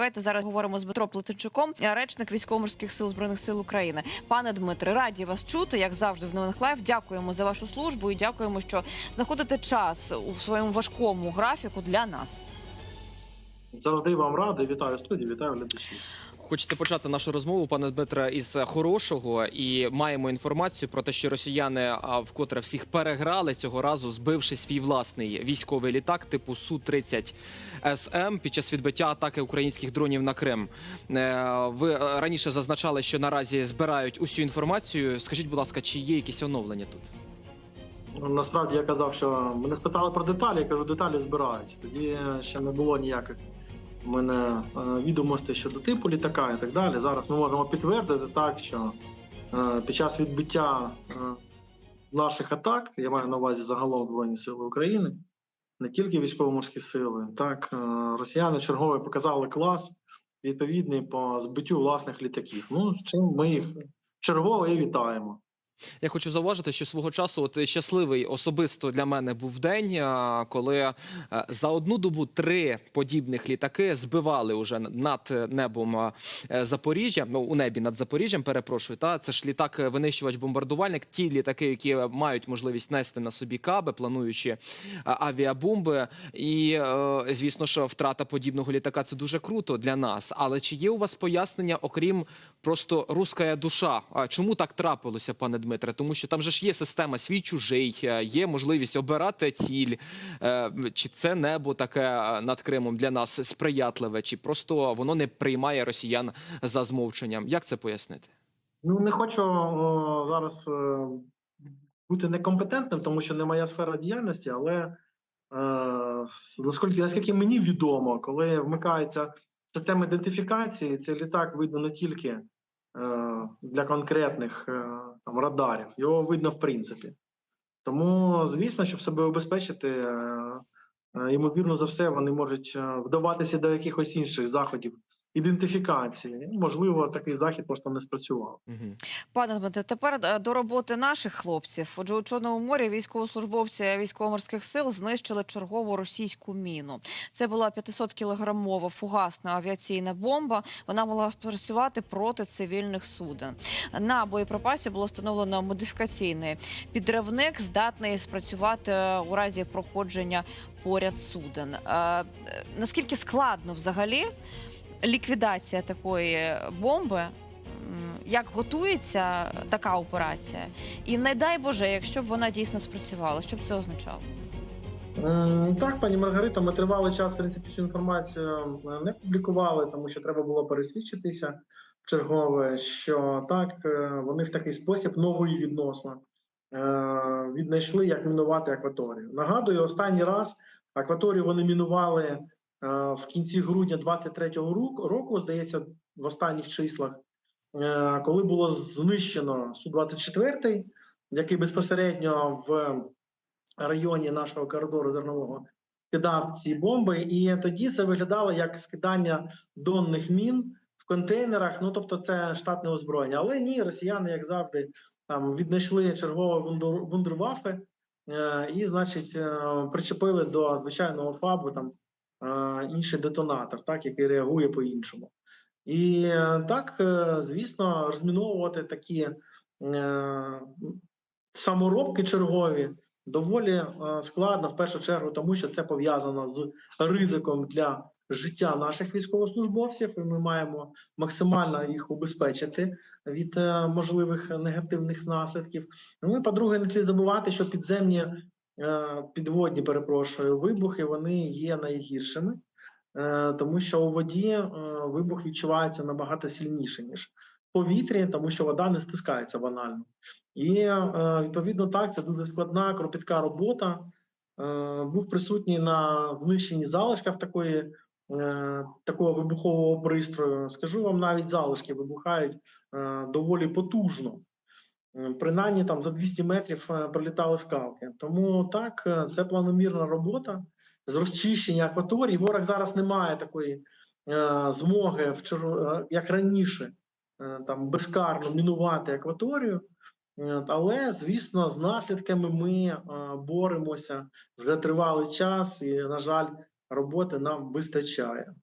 Давайте зараз говоримо з Дмитро Плетенчуком, речник військово-морських сил збройних сил України. Пане Дмитре, раді вас чути, як завжди, в новинах лайв. Дякуємо за вашу службу і дякуємо, що знаходите час у своєму важкому графіку для нас. Завжди вам радий. Вітаю студію, вітаю глядачів. Хочеться почати нашу розмову, пане Дмитре, із хорошого, і маємо інформацію про те, що росіяни вкотре всіх переграли цього разу, збивши свій власний військовий літак типу су 30 СМ під час відбиття атаки українських дронів на Крим. Е, Ви е, раніше зазначали, що наразі збирають усю інформацію. Скажіть, будь ласка, чи є якісь оновлення тут? Ну, Насправді я казав, що мене спитали про деталі, я кажу, деталі збирають. Тоді ще не було ніяких у мене е, відомостей щодо типу літака і так далі. Зараз ми можемо підтвердити так, що е, під час відбиття е, наших атак, я маю на увазі загалом Збройні Сили України, не тільки військово-морські сили, так, росіяни чергове показали клас відповідний по збиттю власних літаків. Ну, з чим ми їх чергове і вітаємо. Я хочу зауважити, що свого часу от щасливий особисто для мене був день, коли е, за одну добу три подібних літаки збивали уже над небом е, Запоріжжя. Ну у небі над Запоріжжям. Перепрошую, та це ж літак винищувач бомбардувальник. Ті літаки, які мають можливість нести на собі каби, плануючи е, авіабомби. І е, звісно, що втрата подібного літака це дуже круто для нас. Але чи є у вас пояснення, окрім просто руська душа? А чому так трапилося, пане Дмитре? Тому що там же ж є система свій чужий, е, є можливість обирати ціль. Е, Чи це небо таке е, над Кримом для нас сприятливе, чи просто воно не приймає росіян за змовченням? Як це пояснити? Ну, не хочу о, зараз е, бути некомпетентним, тому що не моя сфера діяльності, але е, наскільки, наскільки мені відомо, коли вмикається система ідентифікації, цей літак видно не тільки е, для конкретних е, там, радарів, його видно в принципі. Тому, звісно, щоб себе обезпечити, е, ймовірно за все, вони можуть вдаватися до якихось інших заходів ідентифікації. Можливо, такий захід просто не спрацював. Угу. Пане Дмитре, тепер е, до роботи наших хлопців. Отже, у Чорному морі військовослужбовці військово-морських сил знищили чергову російську міну. Це була 500 кілограмова фугасна авіаційна бомба. Вона могла працювати проти цивільних суден. На боєприпасі було встановлено модифікаційний підривник, здатний спрацювати е, у разі проходження поряд суден. Е, Наскільки складно взагалі ліквідація такої бомби? Як готується така операція? І не дай Боже, якщо б вона дійсно спрацювала, що б це означало? Так, пані Маргарита, ми тривалий час в принципі цю інформацію не публікували, тому що треба було пересвідчитися чергове, що так е, вони в такий спосіб новий відносно е, віднайшли, як мінувати акваторію. Нагадую, останній раз акваторію вони мінували в кінці грудня 23-го року, здається, в останніх числах, е, коли було знищено Су-24, який безпосередньо в районі нашого коридору зернового скидав ці бомби, і тоді це виглядало як скидання донних мін в контейнерах. Ну тобто, це штатне озброєння. Але ні, росіяни, як завжди, там віднайшли чергове вундер- вундервафи е, і, значить, е, причепили до звичайного фабу там е, інший детонатор, так який реагує по-іншому. І е, так, е, звісно, розміновувати такі е, саморобки чергові доволі складно в першу чергу, тому що це пов'язано з ризиком для життя наших військовослужбовців, і ми маємо максимально їх убезпечити від можливих негативних наслідків. Ну і по-друге, не слід забувати, що підземні підводні, перепрошую, вибухи вони є найгіршими. Е, Тому що у воді е, вибух відчувається набагато сильніше ніж в повітрі, тому що вода не стискається банально. І е, відповідно так, це дуже складна, кропітка робота. Е, Був присутній на знищенні залишків такої, е, такого вибухового пристрою. Скажу вам, навіть залишки вибухають е, доволі потужно. Принаймні там за 200 метрів е, прилітали скалки. Тому так, е, це планомірна робота з розчищення акваторії. Ворог зараз не має такої е, змоги, як раніше, там безкарно мінувати акваторію. Але, звісно, з наслідками ми боремося вже тривалий час, і, на жаль, роботи нам вистачає.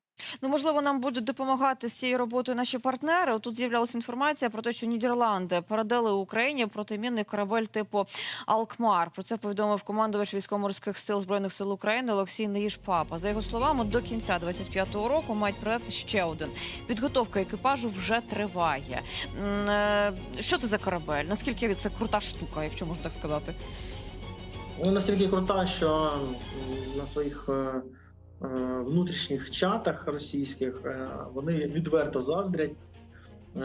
Ну, можливо, нам будуть допомагати з цією роботою наші партнери. Тут з'являлася інформація про те, що Нідерланди передали Україні протимінний корабель типу Алкмар. Про це повідомив командувач військово-морських сил збройних сил України Олексій Неїшпапа. За його словами, до кінця 25-го року мають передати ще один. Підготовка екіпажу вже триває. Е, Що це за корабель? Наскільки це крута штука, якщо можна так сказати? Вона настільки крута, що на своїх е, внутрішніх чатах російських е, вони відверто заздрять. Е,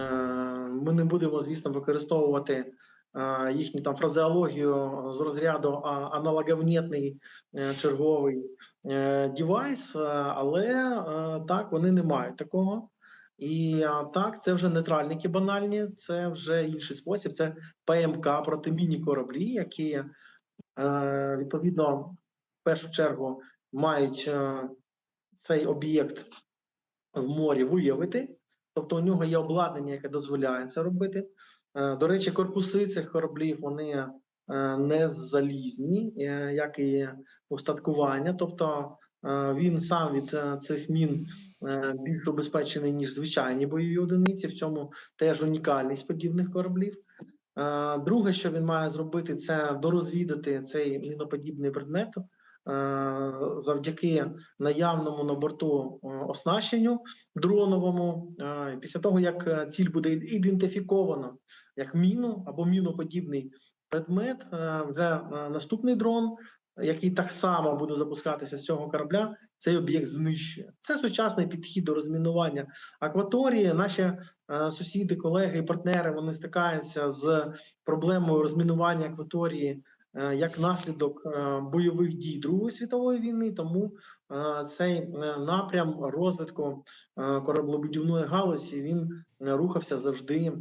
Ми не будемо, звісно, використовувати е, їхню там фразеологію з розряду аналоговнітний е, черговий е, девайс, е, але е, так вони не мають такого. І е, так, це вже нейтральники банальні, це вже інший спосіб. Це ПМК протимінні кораблі, які е, відповідно в першу чергу мають е, цей об'єкт в морі виявити. Тобто у нього є обладнання, яке дозволяє це робити. Е, До речі, корпуси цих кораблів вони е, не залізні, як і устаткування. Тобто він сам від цих мін більш убезпечений, ніж звичайні бойові одиниці. В цьому теж унікальність подібних кораблів. Друге, що він має зробити, це дорозвідати цей міноподібний предмет завдяки наявному на борту е, оснащенню дроновому. Е, Після того, як е, ціль буде ідентифіковано як міну або міноподібний предмет, е, вже е, наступний дрон, який так само буде запускатися з цього корабля, цей об'єкт знищує. Це сучасний підхід до розмінування акваторії. Наші е, сусіди, колеги і партнери вони стикаються з проблемою розмінування акваторії е, як наслідок е, бойових дій Другої світової війни. Тому е, цей е, напрям розвитку е, кораблебудівної галузі він е, рухався завжди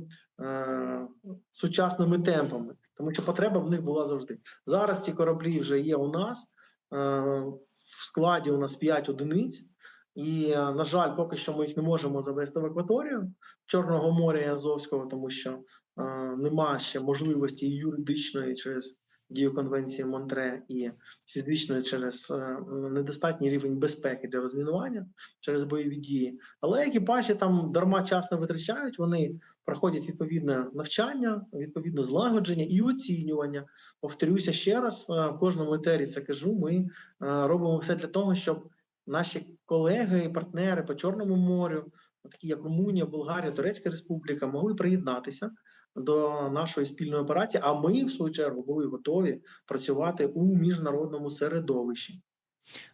е, сучасними темпами, тому що потреба в них була завжди. Зараз ці кораблі вже є у нас. е, В складі у нас 5 одиниць. І, е, на жаль, поки що ми їх не можемо завести в акваторію Чорного моря і Азовського, тому що е, нема ще можливості юридичної через дію конвенції Монтре і фізичної через е, недостатній рівень безпеки для розмінування через бойові дії. Але екіпажі там дарма час не витрачають. Вони проходять відповідне навчання, відповідне злагодження і оцінювання. Повторюся ще раз, е, в кожному етері це кажу. Ми е, робимо все для того, щоб наші колеги і партнери по Чорному морю, такі як Румунія, Болгарія, Турецька Республіка, могли приєднатися до нашої спільної операції. А ми, в свою чергу, були готові працювати у міжнародному середовищі.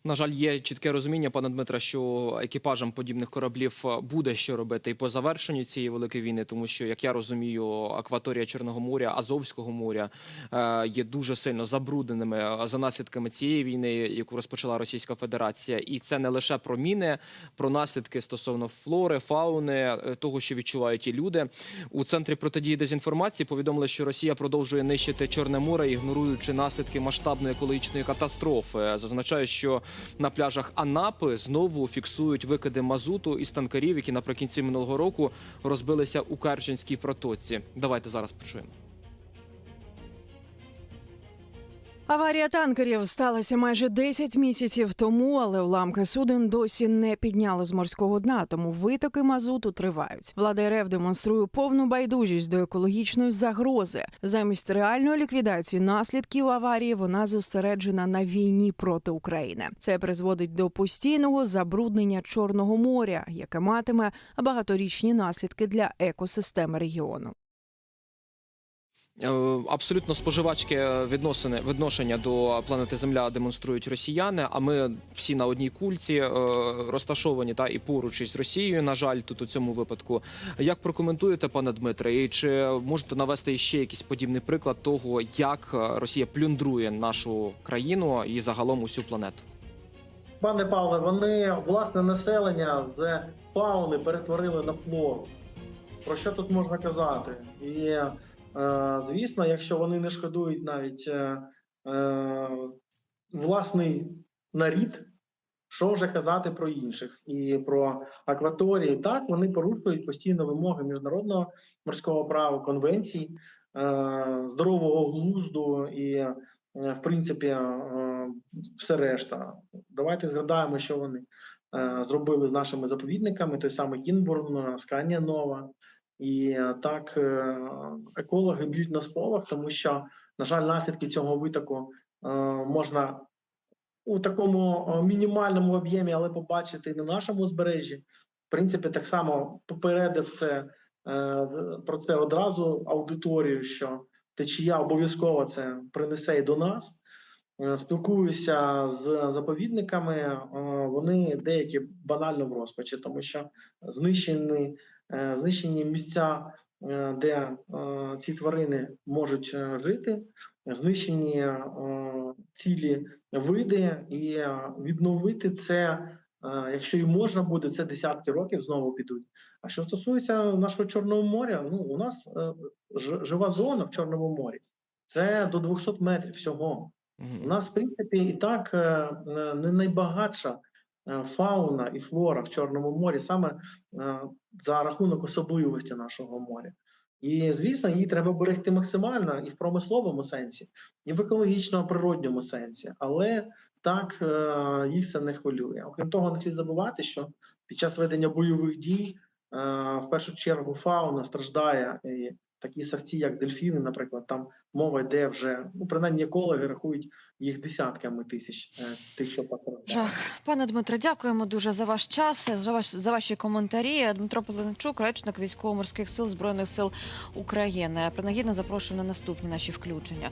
На жаль, є чітке розуміння, пане Дмитре, що екіпажам подібних кораблів е, буде що робити і по завершенню цієї великої війни, тому що, як я розумію, акваторія Чорного моря, Азовського моря е, є дуже сильно забрудненими е, за наслідками цієї війни, яку розпочала Російська Федерація, і це не лише про міни, про наслідки стосовно флори, фауни, того, що відчувають і люди. У центрі протидії дезінформації повідомили, що Росія продовжує нищити Чорне море, ігноруючи наслідки масштабної екологічної катастрофи. Зазначаю, що на пляжах Анапи знову фіксують викиди мазуту із танкерів, які наприкінці минулого року розбилися у Керченській протоці. Давайте зараз почуємо. Аварія танкерів сталася майже 10 місяців тому, але уламки суден досі не підняли з морського дна, тому витоки мазуту тривають. Влада РФ демонструє повну байдужість до екологічної загрози. Замість реальної ліквідації наслідків аварії вона зосереджена на війні проти України. Це призводить до постійного забруднення Чорного моря, яке матиме багаторічні наслідки для екосистеми регіону. Е, Абсолютно споживачське відносини відношення до планети Земля демонструють росіяни. А ми всі на одній кульці е, розташовані та і поруч із Росією. На жаль, тут у цьому випадку. Як прокоментуєте, пане Дмитре, і чи можете навести ще якийсь подібний приклад того, як е, Росія плюндрує нашу країну і загалом усю планету? Пане Павле, вони власне населення з фауни перетворили на флору. Про що тут можна казати? І е, звісно, якщо вони не шкодують навіть е, е, власний нарід, що вже казати про інших і про акваторії, так вони порушують постійно вимоги міжнародного морського права, конвенцій, е, здорового глузду і, е, в принципі, е, все решта. Давайте згадаємо, що вони е, зробили з нашими заповідниками, той самий Кінбурн, Сканія Нова. І е, так е, екологи б'ють на сполох, тому що, на жаль, наслідки цього витоку е, можна у такому мінімальному об'ємі, але побачити і на нашому узбережжі. В принципі, так само попередив це про це одразу аудиторію, що течія обов'язково це принесе і до нас. Спілкуюся з заповідниками, вони деякі банально в розпачі, тому що знищені, е, знищені місця, е, де е, ці тварини можуть е, жити, знищені е, цілі види, і е, відновити це, е, якщо і можна буде, це десятки років знову підуть. А що стосується нашого Чорного моря, ну у нас е, жива зона в Чорному морі. Це до 200 метрів всього. У нас, в принципі, і так е, е, не найбагатша е, фауна і флора в Чорному морі саме е, за рахунок особливості нашого моря. І звісно, її треба берегти максимально і в промисловому сенсі, і в екологічному природньому сенсі. Але так е, їх це не хвилює. Окрім того, не слід забувати, що під час ведення бойових дій е, в першу чергу фауна страждає. І такі савці, як дельфіни, наприклад, там мова йде вже, ну принаймні екологи рахують їх десятками тисяч е, тих, що постраждали. Пане Дмитре, дякуємо дуже за ваш час, за ваш за ваші коментарі. Дмитро Поленчук, речник військово-морських сил збройних сил України. Принагідно запрошую на наступні наші включення.